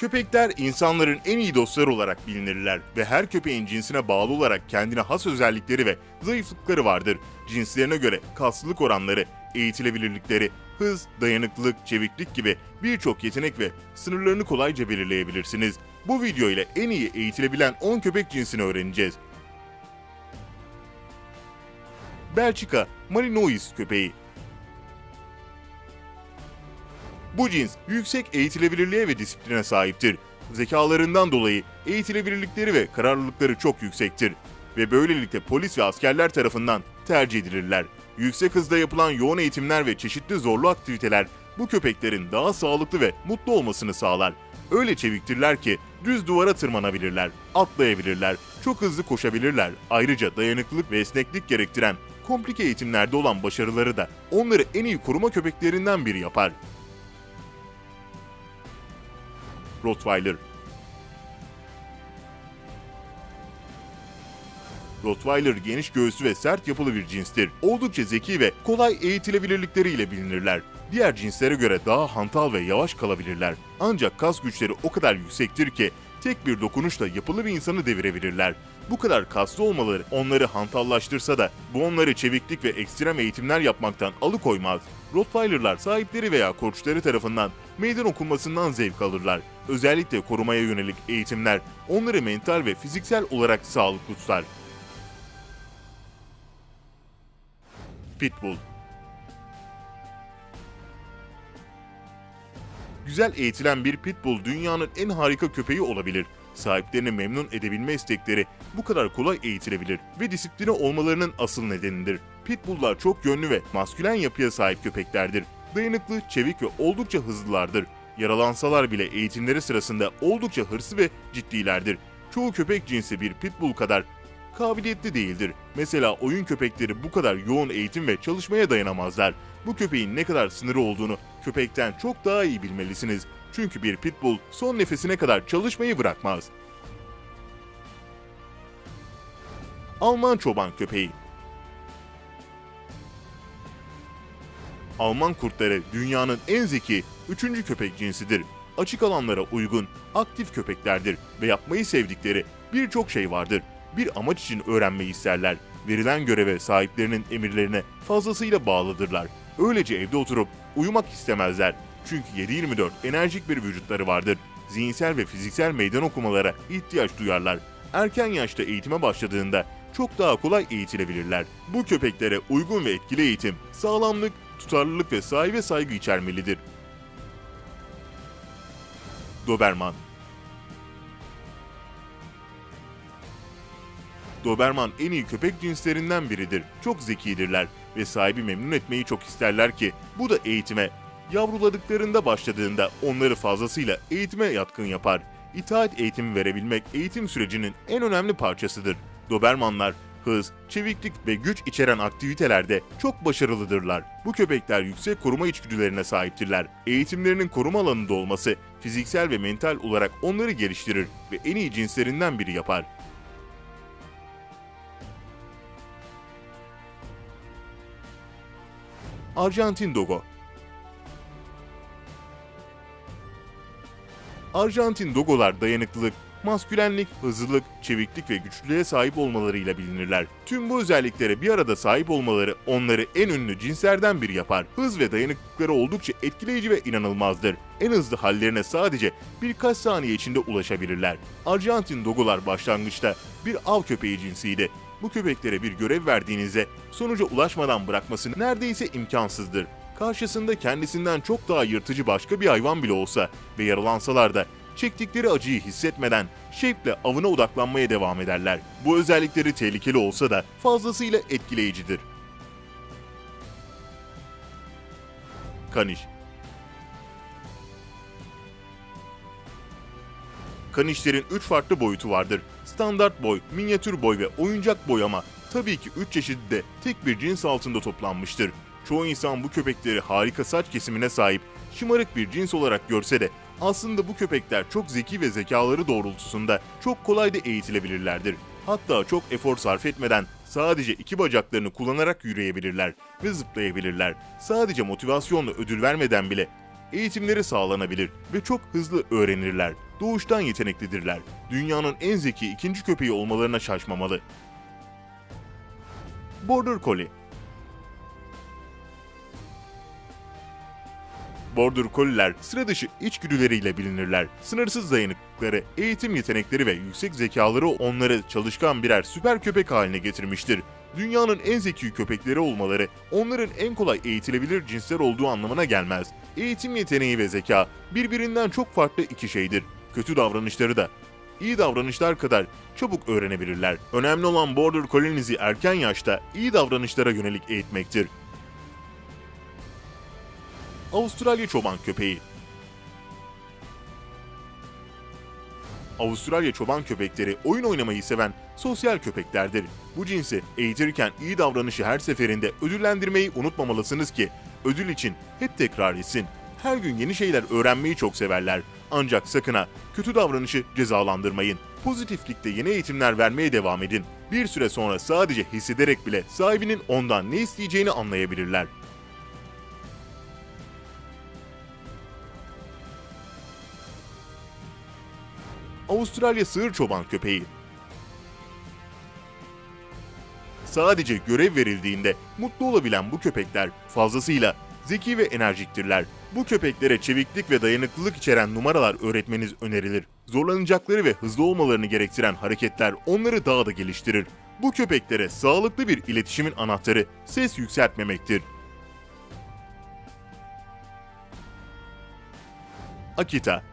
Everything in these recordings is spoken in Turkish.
Köpekler insanların en iyi dostları olarak bilinirler ve her köpeğin cinsine bağlı olarak kendine has özellikleri ve zayıflıkları vardır. Cinslerine göre kaslılık oranları, eğitilebilirlikleri, hız, dayanıklılık, çeviklik gibi birçok yetenek ve sınırlarını kolayca belirleyebilirsiniz. Bu video ile en iyi eğitilebilen 10 köpek cinsini öğreneceğiz. Belçika Malinois köpeği Bu cins yüksek eğitilebilirliğe ve disipline sahiptir. Zekalarından dolayı eğitilebilirlikleri ve kararlılıkları çok yüksektir ve böylelikle polis ve askerler tarafından tercih edilirler. Yüksek hızda yapılan yoğun eğitimler ve çeşitli zorlu aktiviteler bu köpeklerin daha sağlıklı ve mutlu olmasını sağlar. Öyle çeviktirler ki düz duvara tırmanabilirler, atlayabilirler, çok hızlı koşabilirler. Ayrıca dayanıklılık ve esneklik gerektiren komplike eğitimlerde olan başarıları da onları en iyi koruma köpeklerinden biri yapar. Rottweiler Rottweiler geniş göğüslü ve sert yapılı bir cinstir. Oldukça zeki ve kolay eğitilebilirlikleriyle bilinirler. Diğer cinslere göre daha hantal ve yavaş kalabilirler. Ancak kas güçleri o kadar yüksektir ki tek bir dokunuşla yapılı bir insanı devirebilirler. Bu kadar kaslı olmaları onları hantallaştırsa da bu onları çeviklik ve ekstrem eğitimler yapmaktan alıkoymaz. Rottweiler'lar sahipleri veya koçları tarafından meydan okunmasından zevk alırlar. Özellikle korumaya yönelik eğitimler onları mental ve fiziksel olarak sağlıklı tutar. Pitbull Güzel eğitilen bir pitbull dünyanın en harika köpeği olabilir. Sahiplerini memnun edebilme istekleri bu kadar kolay eğitilebilir ve disipline olmalarının asıl nedenidir. Pitbulllar çok yönlü ve maskülen yapıya sahip köpeklerdir. Dayanıklı, çevik ve oldukça hızlılardır. Yaralansalar bile eğitimleri sırasında oldukça hırslı ve ciddilerdir. Çoğu köpek cinsi bir pitbull kadar kabiliyetli değildir. Mesela oyun köpekleri bu kadar yoğun eğitim ve çalışmaya dayanamazlar. Bu köpeğin ne kadar sınırı olduğunu köpekten çok daha iyi bilmelisiniz. Çünkü bir pitbull son nefesine kadar çalışmayı bırakmaz. Alman çoban köpeği Alman kurtları dünyanın en zeki üçüncü köpek cinsidir. Açık alanlara uygun, aktif köpeklerdir ve yapmayı sevdikleri birçok şey vardır. Bir amaç için öğrenmeyi isterler. Verilen göreve sahiplerinin emirlerine fazlasıyla bağlıdırlar. Öylece evde oturup uyumak istemezler. Çünkü 7-24 enerjik bir vücutları vardır. Zihinsel ve fiziksel meydan okumalara ihtiyaç duyarlar. Erken yaşta eğitime başladığında çok daha kolay eğitilebilirler. Bu köpeklere uygun ve etkili eğitim, sağlamlık, tutarlılık ve sahibe saygı içermelidir. Doberman Doberman en iyi köpek cinslerinden biridir. Çok zekidirler ve sahibi memnun etmeyi çok isterler ki bu da eğitime, yavruladıklarında başladığında onları fazlasıyla eğitime yatkın yapar. İtaat eğitimi verebilmek eğitim sürecinin en önemli parçasıdır. Dobermanlar hız, çeviklik ve güç içeren aktivitelerde çok başarılıdırlar. Bu köpekler yüksek koruma içgüdülerine sahiptirler. Eğitimlerinin koruma alanında olması fiziksel ve mental olarak onları geliştirir ve en iyi cinslerinden biri yapar. Arjantin Dogo Arjantin Dogolar dayanıklılık, maskülenlik, hızlılık, çeviklik ve güçlülüğe sahip olmalarıyla bilinirler. Tüm bu özelliklere bir arada sahip olmaları onları en ünlü cinslerden biri yapar. Hız ve dayanıklıkları oldukça etkileyici ve inanılmazdır. En hızlı hallerine sadece birkaç saniye içinde ulaşabilirler. Arjantin Dogolar başlangıçta bir av köpeği cinsiydi. Bu köpeklere bir görev verdiğinizde sonuca ulaşmadan bırakması neredeyse imkansızdır. Karşısında kendisinden çok daha yırtıcı başka bir hayvan bile olsa ve yaralansalar da çektikleri acıyı hissetmeden şevkle avına odaklanmaya devam ederler. Bu özellikleri tehlikeli olsa da fazlasıyla etkileyicidir. Kaniş Kanişlerin 3 farklı boyutu vardır. Standart boy, minyatür boy ve oyuncak boy ama tabii ki 3 çeşidi de tek bir cins altında toplanmıştır. Çoğu insan bu köpekleri harika saç kesimine sahip, şımarık bir cins olarak görse de aslında bu köpekler çok zeki ve zekaları doğrultusunda çok kolay da eğitilebilirlerdir. Hatta çok efor sarf etmeden sadece iki bacaklarını kullanarak yürüyebilirler ve zıplayabilirler. Sadece motivasyonla ödül vermeden bile eğitimleri sağlanabilir ve çok hızlı öğrenirler. doğuştan yeteneklidirler. Dünyanın en zeki ikinci köpeği olmalarına şaşmamalı. Border Collie Border Collie'ler sıra dışı içgüdüleriyle bilinirler. Sınırsız dayanıklıkları, eğitim yetenekleri ve yüksek zekaları onları çalışkan birer süper köpek haline getirmiştir. Dünyanın en zeki köpekleri olmaları onların en kolay eğitilebilir cinsler olduğu anlamına gelmez. Eğitim yeteneği ve zeka birbirinden çok farklı iki şeydir. Kötü davranışları da iyi davranışlar kadar çabuk öğrenebilirler. Önemli olan Border Collie'nizi erken yaşta iyi davranışlara yönelik eğitmektir. Avustralya çoban köpeği. Avustralya çoban köpekleri oyun oynamayı seven sosyal köpeklerdir. Bu cinsi eğitirken iyi davranışı her seferinde ödüllendirmeyi unutmamalısınız ki ödül için hep tekrar etsin. Her gün yeni şeyler öğrenmeyi çok severler. Ancak sakın ha kötü davranışı cezalandırmayın. Pozitiflikte yeni eğitimler vermeye devam edin. Bir süre sonra sadece hissederek bile sahibinin ondan ne isteyeceğini anlayabilirler. Avustralya sığır çoban köpeği. Sadece görev verildiğinde mutlu olabilen bu köpekler fazlasıyla zeki ve enerjiktirler. Bu köpeklere çeviklik ve dayanıklılık içeren numaralar öğretmeniz önerilir. Zorlanacakları ve hızlı olmalarını gerektiren hareketler onları daha da geliştirir. Bu köpeklere sağlıklı bir iletişimin anahtarı ses yükseltmemektir. Akita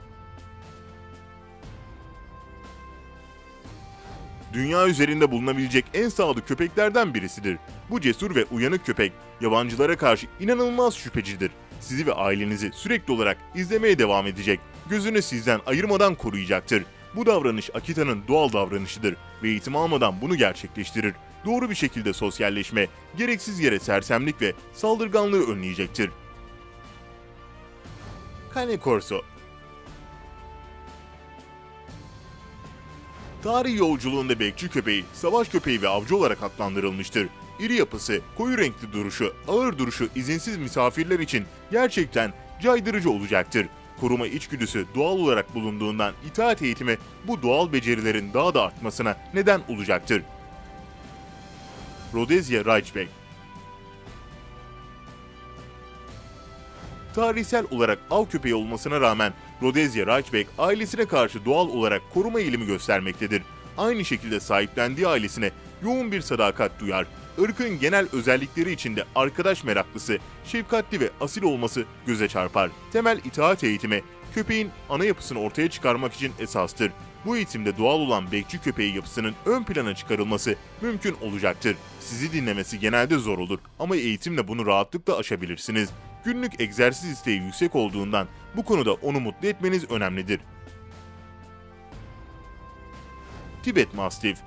dünya üzerinde bulunabilecek en sadık köpeklerden birisidir. Bu cesur ve uyanık köpek yabancılara karşı inanılmaz şüphecidir. Sizi ve ailenizi sürekli olarak izlemeye devam edecek. Gözünü sizden ayırmadan koruyacaktır. Bu davranış Akita'nın doğal davranışıdır ve eğitim almadan bunu gerçekleştirir. Doğru bir şekilde sosyalleşme, gereksiz yere sersemlik ve saldırganlığı önleyecektir. Cane Corso Tarih yolculuğunda bekçi köpeği, savaş köpeği ve avcı olarak adlandırılmıştır. İri yapısı, koyu renkli duruşu, ağır duruşu izinsiz misafirler için gerçekten caydırıcı olacaktır. Koruma içgüdüsü doğal olarak bulunduğundan itaat eğitimi bu doğal becerilerin daha da artmasına neden olacaktır. Rhodesia Ridgeback Tarihsel olarak av köpeği olmasına rağmen Rhodesia Ridgeback ailesine karşı doğal olarak koruma eğilimi göstermektedir. Aynı şekilde sahiplendiği ailesine yoğun bir sadakat duyar. Irkın genel özellikleri içinde arkadaş meraklısı, şefkatli ve asil olması göze çarpar. Temel itaat eğitimi köpeğin ana yapısını ortaya çıkarmak için esastır. Bu eğitimde doğal olan bekçi köpeği yapısının ön plana çıkarılması mümkün olacaktır. Sizi dinlemesi genelde zor olur ama eğitimle bunu rahatlıkla aşabilirsiniz. Günlük egzersiz isteği yüksek olduğundan bu konuda onu mutlu etmeniz önemlidir. Tibet Mastiff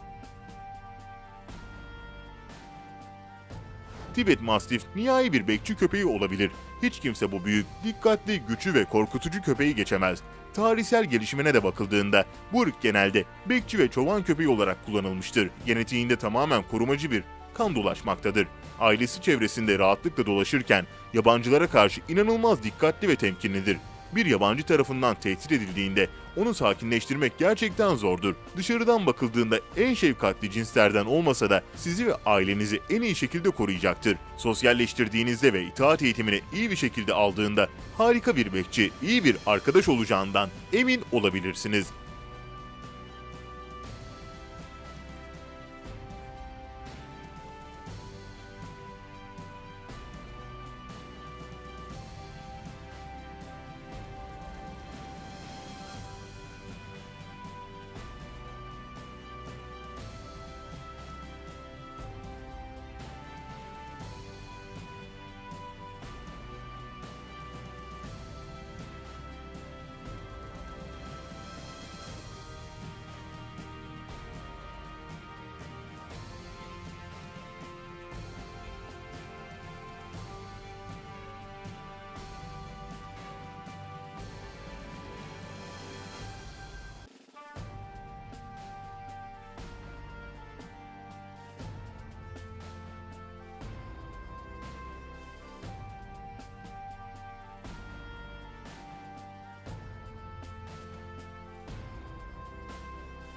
Tibet Mastiff nihai bir bekçi köpeği olabilir. Hiç kimse bu büyük, dikkatli, güçlü ve korkutucu köpeği geçemez. Tarihsel gelişimine de bakıldığında bu ırk genelde bekçi ve çoban köpeği olarak kullanılmıştır. Genetiğinde tamamen korumacı bir kan dolaşmaktadır. Ailesi çevresinde rahatlıkla dolaşırken yabancılara karşı inanılmaz dikkatli ve temkinlidir. Bir yabancı tarafından tehdit edildiğinde onu sakinleştirmek gerçekten zordur. Dışarıdan bakıldığında en şefkatli cinslerden olmasa da sizi ve ailenizi en iyi şekilde koruyacaktır. Sosyalleştirdiğinizde ve itaat eğitimini iyi bir şekilde aldığında harika bir bekçi, iyi bir arkadaş olacağından emin olabilirsiniz.